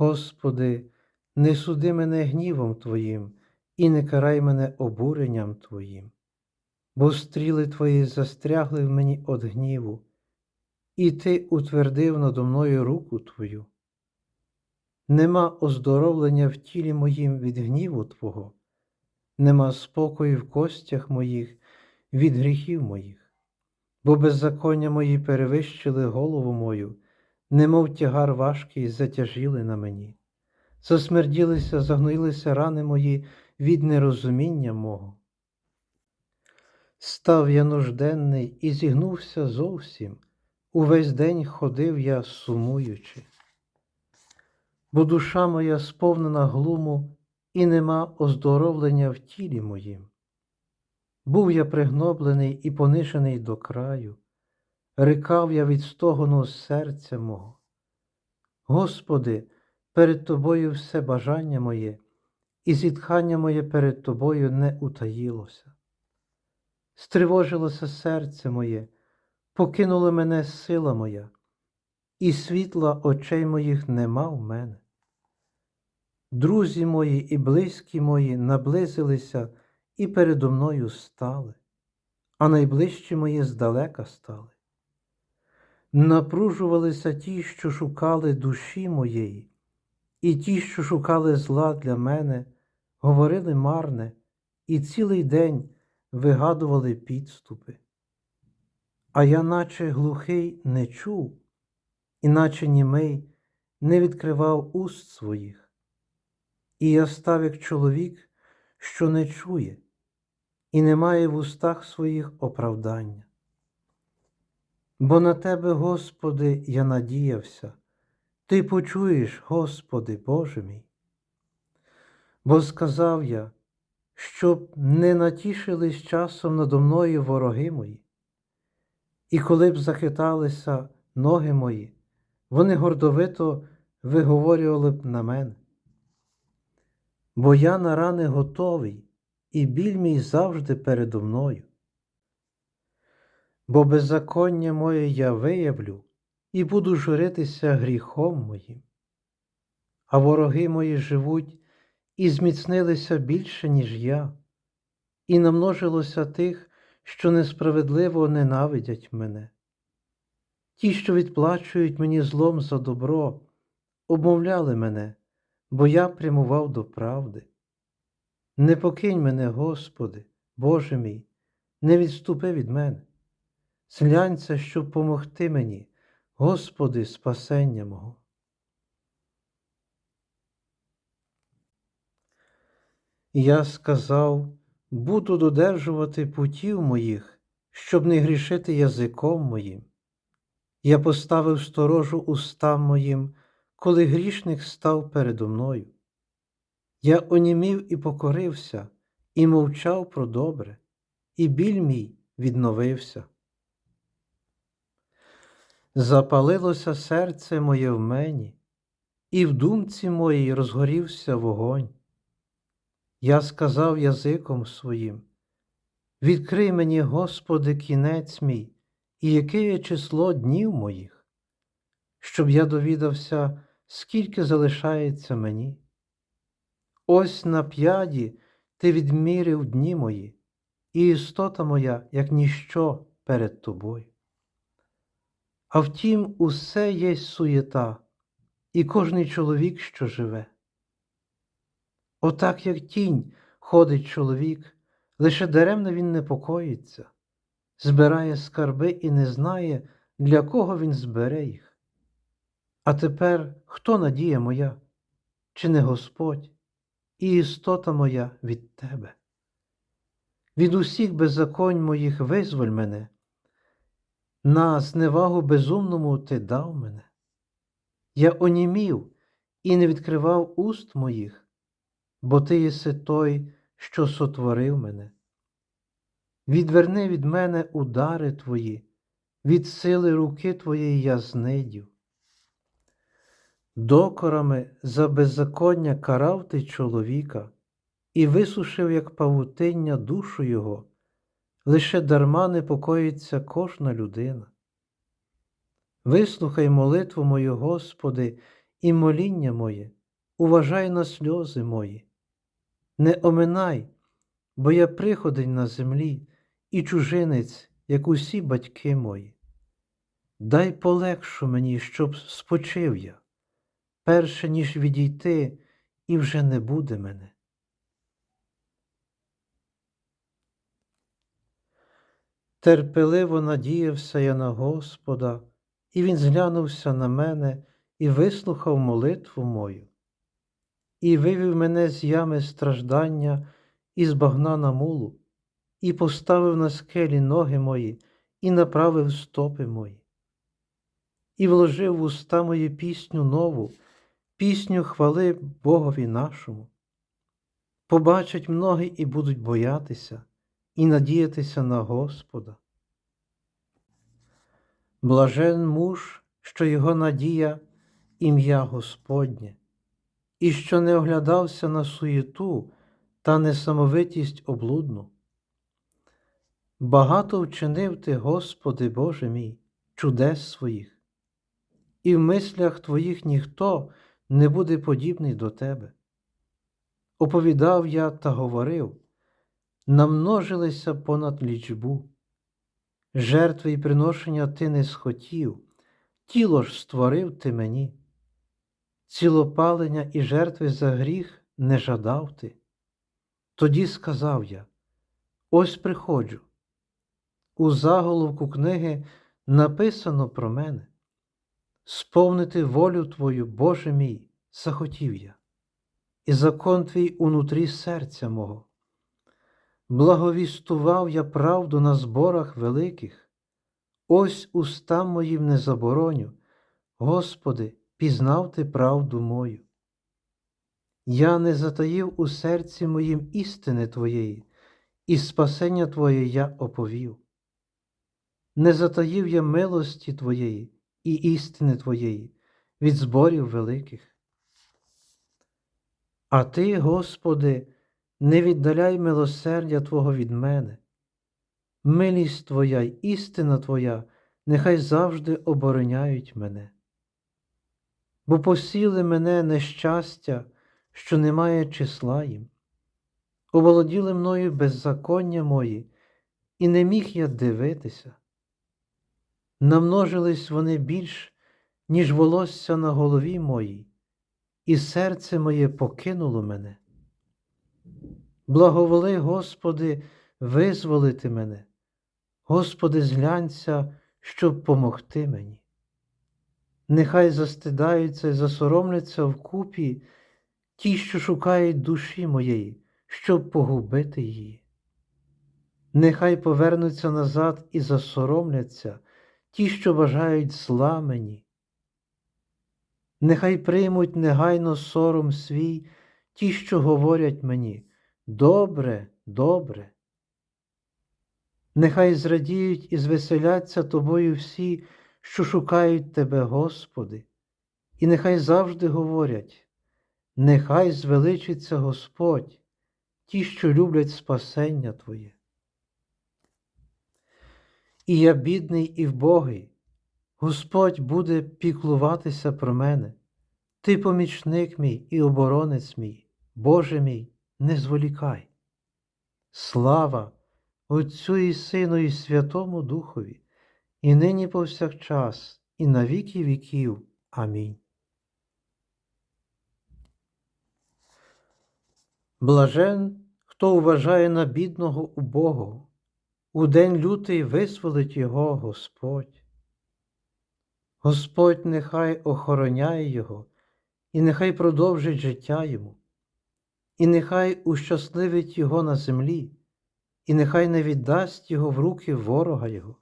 Господи, не суди мене гнівом Твоїм і не карай мене обуренням Твоїм, бо стріли Твої застрягли в мені од гніву, і Ти утвердив надо мною руку Твою. Нема оздоровлення в тілі моїм від гніву Твого, нема спокою в костях моїх від гріхів моїх, бо беззаконня мої перевищили голову мою немов тягар важкий, затяжіли на мені. Засмерділися, загноїлися рани мої від нерозуміння мого. Став я нужденний і зігнувся зовсім, увесь день ходив я сумуючи. Бо душа моя сповнена глуму і нема оздоровлення в тілі моїм. Був я пригноблений і понишений до краю рикав я від стогону серця мого. Господи, перед Тобою все бажання моє, і зітхання моє перед Тобою не утаїлося. Стривожилося серце моє, покинула мене сила моя, і світла очей моїх нема в мене. Друзі мої і близькі мої наблизилися і передо мною стали, а найближчі мої здалека стали напружувалися ті, що шукали душі моєї, і ті, що шукали зла для мене, говорили марне і цілий день вигадували підступи. А я, наче глухий, не чув, іначе німий не відкривав уст своїх. І я став як чоловік, що не чує, і не має в устах своїх оправдання. Бо на Тебе, Господи, я надіявся, Ти почуєш, Господи, Боже мій. Бо сказав я, щоб не натішились часом надо мною вороги мої, і коли б захиталися ноги мої, вони гордовито виговорювали б на мене. Бо я на рани готовий, і біль мій завжди передо мною бо беззаконня моє я виявлю і буду журитися гріхом моїм. А вороги мої живуть і зміцнилися більше, ніж я, і намножилося тих, що несправедливо ненавидять мене. Ті, що відплачують мені злом за добро, обмовляли мене, бо я прямував до правди. Не покинь мене, Господи, Боже мій, не відступи від мене. Зглянься, щоб помогти мені, Господи, спасення мого. Я сказав, буду додержувати путів моїх, щоб не грішити язиком моїм. Я поставив сторожу устам моїм, коли грішник став передо мною. Я онімів і покорився, і мовчав про добре, і біль мій відновився. Запалилося серце моє в мені, і в думці моїй розгорівся вогонь. Я сказав язиком своїм: Відкрий мені, Господи, кінець мій, і яке є число днів моїх, щоб я довідався, скільки залишається мені. Ось на п'яді ти відмірив дні мої, і істота моя, як ніщо перед тобою. А втім, усе є суєта, і кожний чоловік, що живе. Отак, як тінь ходить чоловік, лише даремно він непокоїться, збирає скарби і не знає, для кого він збере їх. А тепер хто надія моя, чи не Господь, і істота моя від Тебе? Від усіх беззаконь моїх визволь мене на зневагу безумному ти дав мене. Я онімів і не відкривав уст моїх, бо ти єси той, що сотворив мене. Відверни від мене удари твої, від сили руки твоєї я знидів. Докорами за беззаконня карав ти чоловіка і висушив, як павутиння, душу його, лише дарма непокоїться кожна людина. Вислухай молитву мою, Господи, і моління моє, уважай на сльози мої. Не оминай, бо я приходень на землі і чужинець, як усі батьки мої. Дай полегшу мені, щоб спочив я, перше ніж відійти, і вже не буде мене. Терпеливо надіявся я на Господа, і Він зглянувся на мене і вислухав молитву мою, і вивів мене з ями страждання і з багна на мулу, і поставив на скелі ноги мої, і направив стопи мої, і вложив в уста мої пісню нову, пісню хвали Богові нашому. Побачать многі і будуть боятися і надіятися на Господа. Блажен муж, що його надія ім'я Господнє, і що не оглядався на суєту та несамовитість облудну. Багато вчинив ти, Господи Боже мій, чудес своїх, і в мислях Твоїх ніхто не буде подібний до Тебе. Оповідав я та говорив, намножилися понад лічбу. Жертви і приношення ти не схотів, тіло ж створив ти мені, цілопалення і жертви за гріх не жадав ти. Тоді сказав я: ось приходжу. У заголовку книги написано про мене. Сповнити волю Твою, Боже мій, захотів я, і закон твій унутрі серця мого. Благовістував я правду на зборах великих, ось устам моїм не забороню, Господи, пізнав ти правду мою. Я не затаїв у серці моїм істини Твоєї, і спасення Твоє я оповів. Не затаїв я милості Твоєї і істини Твоєї від зборів великих. А Ти, Господи, не віддаляй милосердя Твого від мене. Милість Твоя й істина Твоя нехай завжди обороняють мене. Бо посіли мене нещастя, що немає числа їм, оволоділи мною беззаконня мої, і не міг я дивитися. Намножились вони більш, ніж волосся на голові моїй, і серце моє покинуло мене. Благоволи, Господи, визволити мене, Господи, зглянься, щоб помогти мені. Нехай застидаються і засоромляться вкупі ті, що шукають душі моєї, щоб погубити її. Нехай повернуться назад і засоромляться ті, що бажають зла мені. Нехай приймуть негайно сором свій ті, що говорять мені. Добре, добре. Нехай зрадіють і звеселяться тобою всі, що шукають тебе, Господи, і нехай завжди говорять, нехай звеличиться Господь, ті, що люблять спасення Твоє. І я бідний і вбогий, Господь буде піклуватися про мене, Ти помічник мій і оборонець мій, Боже мій не зволікай. Слава Отцю і Сину, і Святому Духові, і нині повсякчас, і на віки віків. Амінь. Блажен, хто вважає на бідного убогого, у день лютий визволить його Господь. Господь нехай охороняє його, і нехай продовжить життя йому і нехай ущасливить його на землі, і нехай не віддасть його в руки ворога Його.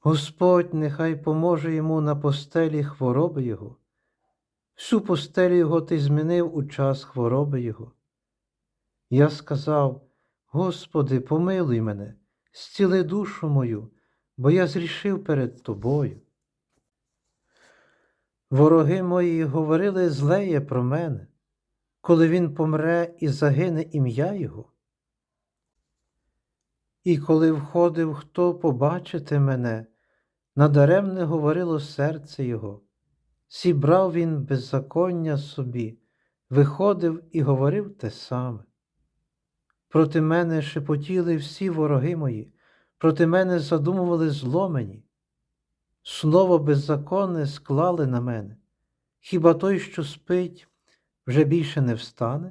Господь нехай поможе йому на постелі хвороби його. Всю постелю його ти змінив у час хвороби його. Я сказав, Господи, помилуй мене, зціли душу мою, бо я зрішив перед Тобою. Вороги мої говорили злеє про мене, коли він помре і загине ім'я Його. І коли входив хто побачити мене, надаремне говорило серце Його, зібрав він беззаконня собі, виходив і говорив те саме. Проти мене шепотіли всі вороги мої, проти мене задумували зломені. Слово беззаконне склали на мене. Хіба той, що спить, вже більше не встане?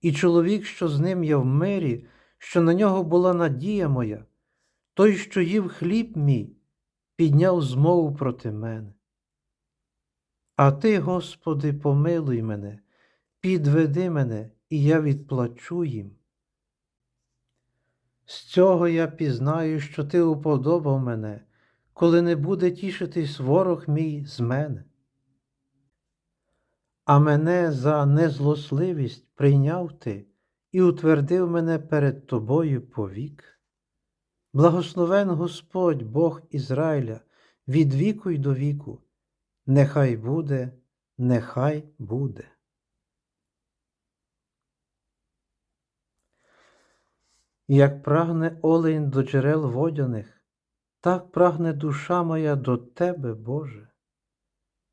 І чоловік, що з ним я в мирі, що на нього була надія моя, той, що їв хліб мій, підняв змову проти мене. А ти, Господи, помилуй мене, підведи мене, і я відплачу їм. З цього я пізнаю, що ти уподобав мене, коли не буде тішитись ворог мій з мене. А мене за незлосливість прийняв ти і утвердив мене перед тобою повік. Благословен Господь Бог Ізраїля від віку й до віку, нехай буде, нехай буде. Як прагне олень до джерел водяних, так прагне душа моя до Тебе, Боже.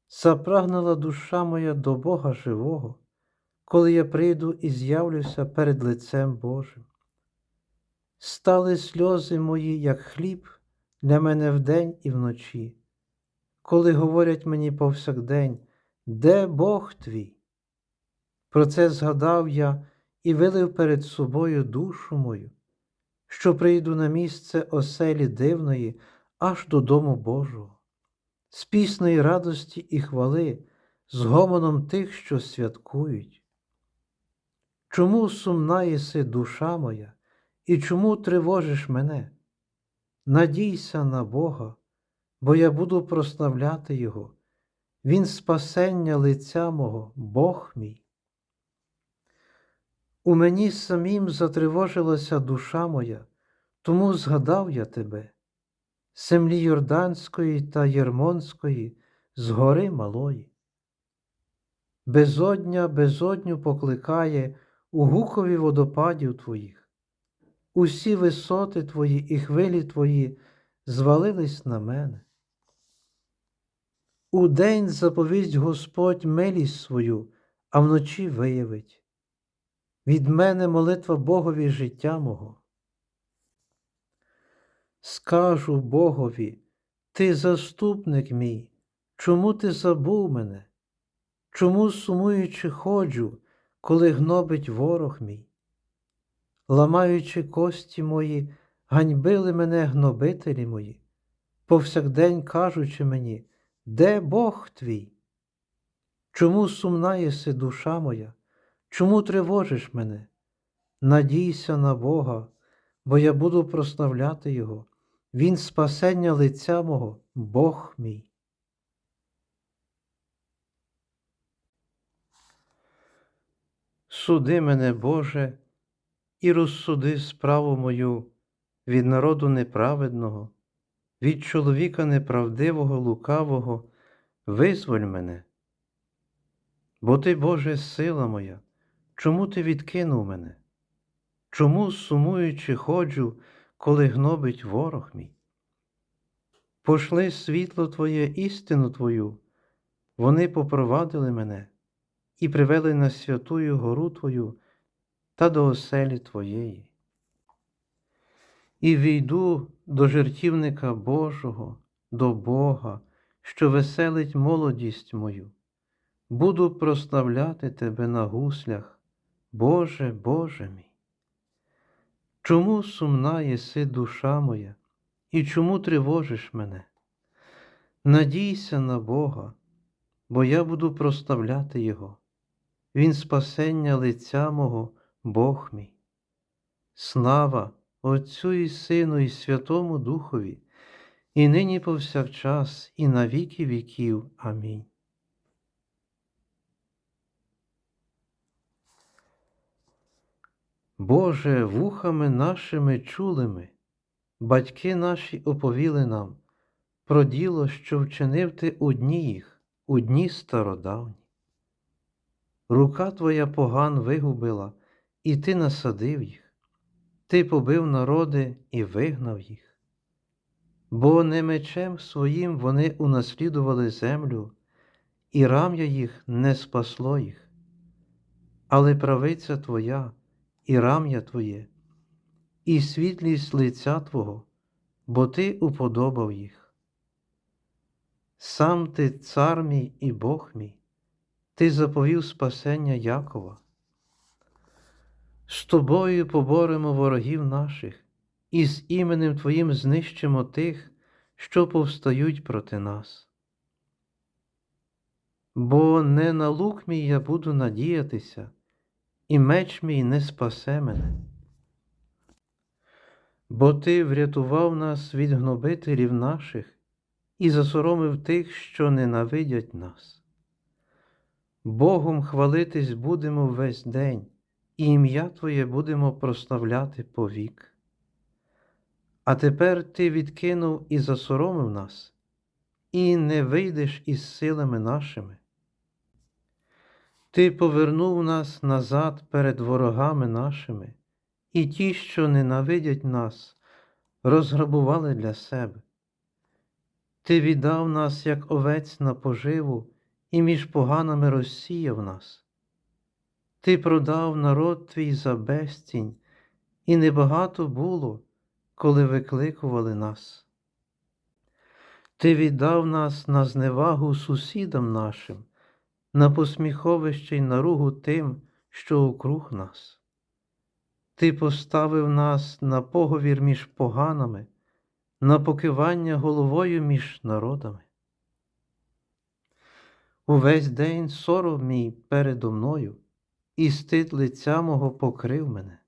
Запрагнула душа моя до Бога живого, коли я прийду і з'явлюся перед лицем Божим. Стали сльози мої, як хліб, для мене вдень і вночі, коли говорять мені повсякдень, де Бог твій? Про це згадав я і вилив перед собою душу мою, що прийду на місце оселі дивної аж додому Божого, з пісної радості і хвали, з гомоном тих, що святкують. Чому сумна єси душа моя, і чому тривожиш мене? Надійся на Бога, бо я буду прославляти Його, Він спасення лиця мого, Бог мій. У мені самім затривожилася душа моя, тому згадав я тебе, землі Йорданської та Єрмонської, з гори малої. Безодня безодню покликає у гукові водопадів твоїх, усі висоти твої і хвилі твої звалились на мене. У день заповість Господь милість свою, а вночі виявить. Від мене молитва Богові життя мого. Скажу Богові, Ти заступник мій, чому ти забув мене? Чому сумуючи ходжу, коли гнобить ворог мій? Ламаючи кості мої, ганьбили мене гнобителі мої, повсякдень кажучи мені, де Бог твій? Чому сумна єси душа моя? Чому тривожиш мене? Надійся на Бога, бо я буду прославляти Його, Він спасення лиця мого, Бог мій. Суди мене, Боже, і розсуди справу мою від народу неправедного, від чоловіка неправдивого, лукавого, визволь мене. Бо ти, Боже, сила моя. Чому ти відкинув мене? Чому, сумуючи, ходжу, коли гнобить ворог мій? Пошли світло Твоє істину Твою, вони попровадили мене і привели на святую гору Твою та до оселі Твоєї. І війду до жертівника Божого, до Бога, що веселить молодість мою, буду прославляти Тебе на гуслях. Боже, Боже мій, чому сумна єси душа моя, і чому тривожиш мене? Надійся на Бога, бо я буду проставляти Його, Він спасення лиця мого, Бог мій. Слава Отцю і Сину, і Святому Духові, і нині повсякчас, і на віки віків. Амінь. Боже, вухами нашими чулими, батьки наші оповіли нам про діло, що вчинив ти у дні їх, у дні стародавні. Рука твоя поган вигубила, і ти насадив їх, ти побив народи і вигнав їх. Бо не мечем своїм вони унаслідували землю, і рам'я їх не спасло їх, але правиця Твоя і рам'я Твоє, і світлість лиця Твого, бо Ти уподобав їх. Сам ти цар мій і Бог мій, Ти заповів спасення Якова. З тобою поборемо ворогів наших, і з іменем Твоїм знищимо тих, що повстають проти нас. Бо не на лук мій я буду надіятися, і меч мій не спасе мене. Бо Ти врятував нас від гнобителів наших і засоромив тих, що ненавидять нас. Богом хвалитись будемо весь день, і ім'я Твоє будемо прославляти повік. А тепер Ти відкинув і засоромив нас, і не вийдеш із силами нашими. Ти повернув нас назад перед ворогами нашими, і ті, що ненавидять нас, розграбували для себе. Ти віддав нас, як овець на поживу, і між поганими розсіяв нас. Ти продав народ твій за безцінь, і небагато було, коли викликували нас. Ти віддав нас на зневагу сусідам нашим, на посміховище й наругу тим, що округ нас. Ти поставив нас на поговір між поганами, на покивання головою між народами. Увесь день сором мій передо мною, і стид лиця мого покрив мене.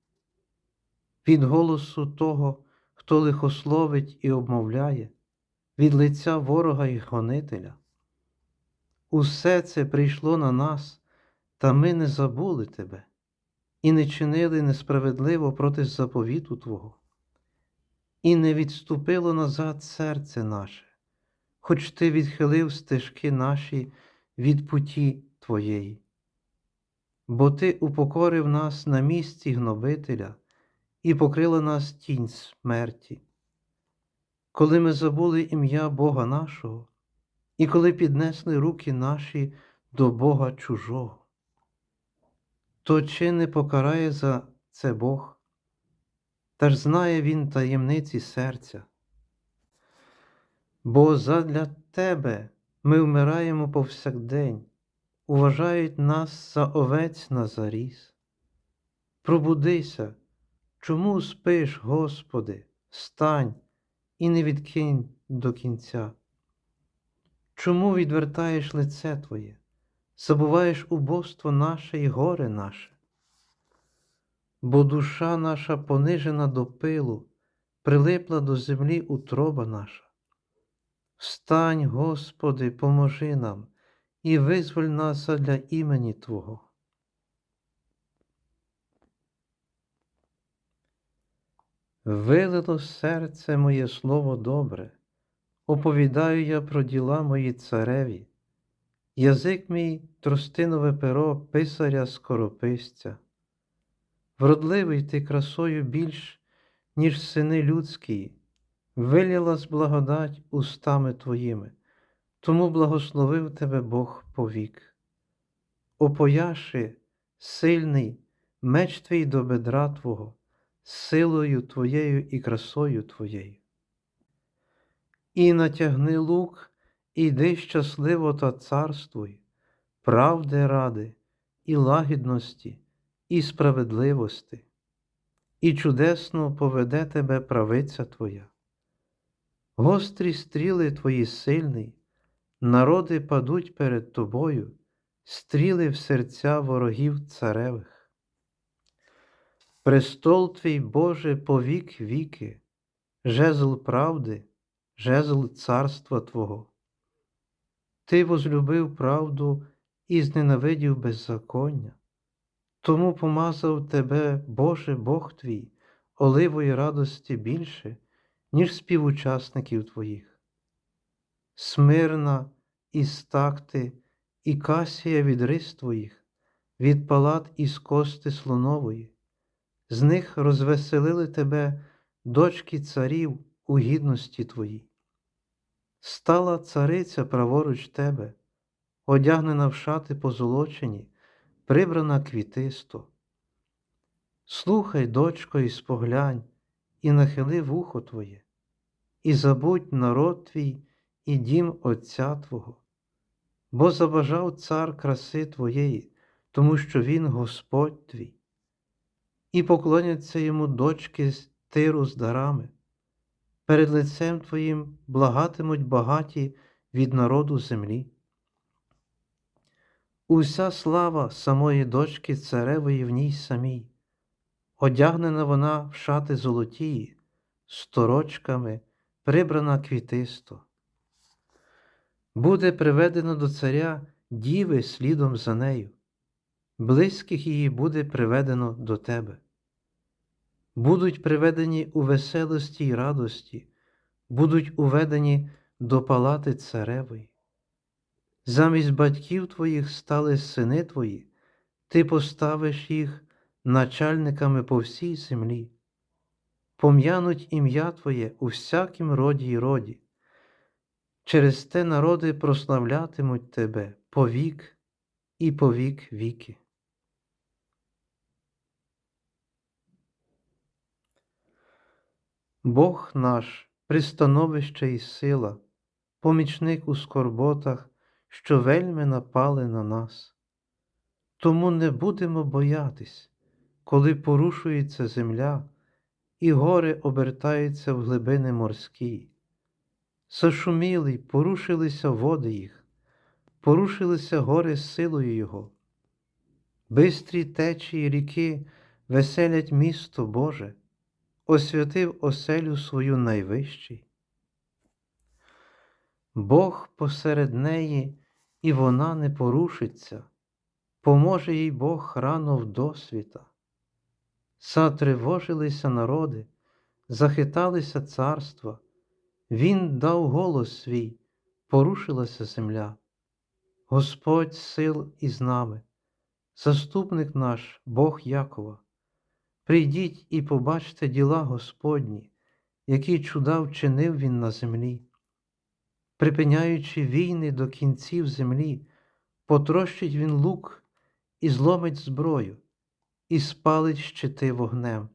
Від голосу того, хто лихословить і обмовляє, від лиця ворога й гонителя. Усе це прийшло на нас, та ми не забули Тебе і не чинили несправедливо проти заповіту Твого, і не відступило назад серце наше, хоч Ти відхилив стежки наші від путі Твоєї. Бо Ти упокорив нас на місці гнобителя і покрила нас тінь смерті. Коли ми забули ім'я Бога нашого, і коли піднесли руки наші до Бога чужого, то чи не покарає за це Бог, та ж знає Він таємниці серця. Бо задля Тебе ми вмираємо повсякдень, уважають нас за овець на заріз. Пробудися, чому спиш, Господи, стань і не відкинь до кінця. Чому відвертаєш лице Твоє, забуваєш убоство наше і горе наше? Бо душа наша понижена до пилу, прилипла до землі утроба наша. Встань, Господи, поможи нам і визволь нас для імені Твого. Вилило серце моє слово добре, оповідаю я про діла мої цареві, язик мій тростинове перо писаря скорописця. Вродливий ти красою більш, ніж сини людські, вилілась благодать устами твоїми, тому благословив тебе Бог повік. Опояши, сильний, меч твій до бедра Твого силою Твоєю і красою Твоєю. І натягни лук, іди щасливо та царствуй, правди ради, і лагідності, і справедливості, і чудесно поведе тебе правиця Твоя. Гострі стріли Твої сильний, народи падуть перед Тобою, стріли в серця ворогів царевих. Престол твій, Боже, по вік віки, жезл правди, жезл царства Твого. Ти возлюбив правду і зненавидів беззаконня, тому помазав тебе, Боже Бог твій, оливої радості більше, ніж співучасників твоїх. Смирна і стакти, і касія від рис твоїх, від палат із кости слонової, з них розвеселили тебе дочки царів у гідності твоїй. Стала цариця праворуч тебе, одягнена в шати позолочені, прибрана квітисто. Слухай, дочко, і споглянь, і нахили вухо твоє, і забудь народ твій і дім Отця Твого, бо забажав цар краси Твоєї, тому що Він Господь твій, і поклоняться йому дочки тиру з дарами, перед лицем Твоїм благатимуть багаті від народу землі. Уся слава самої дочки царевої в ній самій, одягнена вона в шати золотії, сторочками, прибрана квітисто. Буде приведено до царя діви слідом за нею, близьких її буде приведено до тебе. Будуть приведені у веселості й радості, будуть уведені до палати царевої. Замість батьків твоїх стали сини твої, ти поставиш їх начальниками по всій землі, пом'януть ім'я Твоє у всякім роді й роді. Через те народи прославлятимуть Тебе повік і повік віки. Бог наш, пристановище і сила, помічник у скорботах, що вельми напали на нас. Тому не будемо боятись, коли порушується земля, і гори обертаються в глибини морські. Зашуміли порушилися води їх, порушилися гори силою Його. Бистрі течії ріки веселять місто Боже, освятив оселю свою найвищий. Бог посеред неї, і вона не порушиться, поможе їй Бог рано в досвіта. Затривожилися народи, захиталися царства. Він дав голос свій, порушилася земля. Господь сил із нами, заступник наш, Бог Якова. Прийдіть і побачте діла Господні, які чуда вчинив Він на землі, припиняючи війни до кінців землі, потрощить він лук і зломить зброю, і спалить щити вогнем.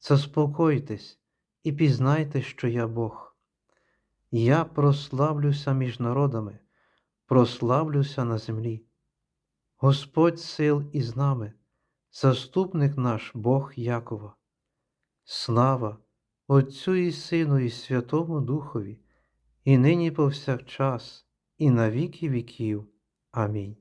Заспокойтесь і пізнайте, що я Бог. Я прославлюся між народами, прославлюся на землі. Господь сил із нами, заступник наш Бог Якова. Слава Отцю і Сину, і Святому Духові, і нині повсякчас, і на віки віків. Амінь.